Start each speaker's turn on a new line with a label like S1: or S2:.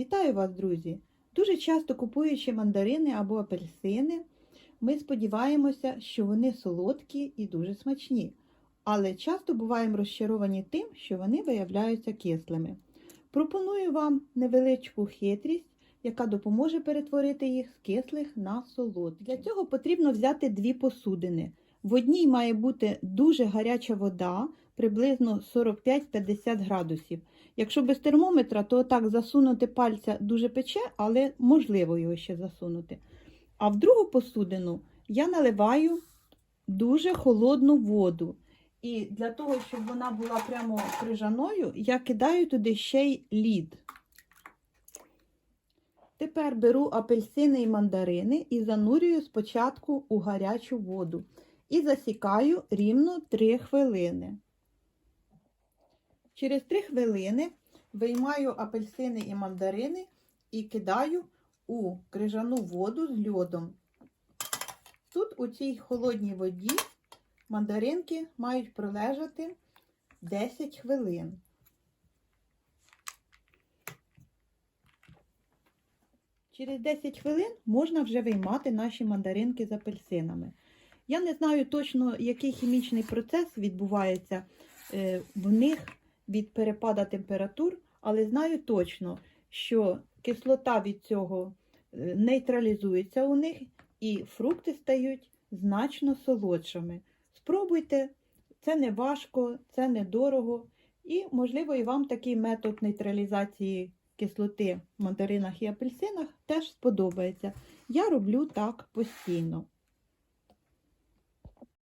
S1: Вітаю вас, друзі! Дуже часто купуючи мандарини або апельсини, ми сподіваємося, що вони солодкі і дуже смачні, але часто буваємо розчаровані тим, що вони виявляються кислими. Пропоную вам невеличку хитрість, яка допоможе перетворити їх з кислих на солодкі. Для цього потрібно взяти дві посудини. В одній має бути дуже гаряча вода, приблизно 45-50 градусів. Якщо без термометра, то так засунути пальця дуже пече, але можливо його ще засунути. А в другу посудину я наливаю дуже холодну воду. І для того, щоб вона була прямо крижаною, я кидаю туди ще й лід. Тепер беру апельсини і мандарини і занурюю спочатку у гарячу воду. І засікаю рівно 3 хвилини. Через 3 хвилини виймаю апельсини і мандарини і кидаю у крижану воду з льодом. Тут у цій холодній воді мандаринки мають пролежати 10 хвилин. Через 10 хвилин можна вже виймати наші мандаринки з апельсинами. Я не знаю точно, який хімічний процес відбувається е, в них від перепада температур, але знаю точно, що кислота від цього е, нейтралізується у них і фрукти стають значно солодшими. Спробуйте, це не важко, це не дорого, і, можливо, і вам такий метод нейтралізації кислоти в мандаринах і апельсинах теж сподобається. Я роблю так постійно.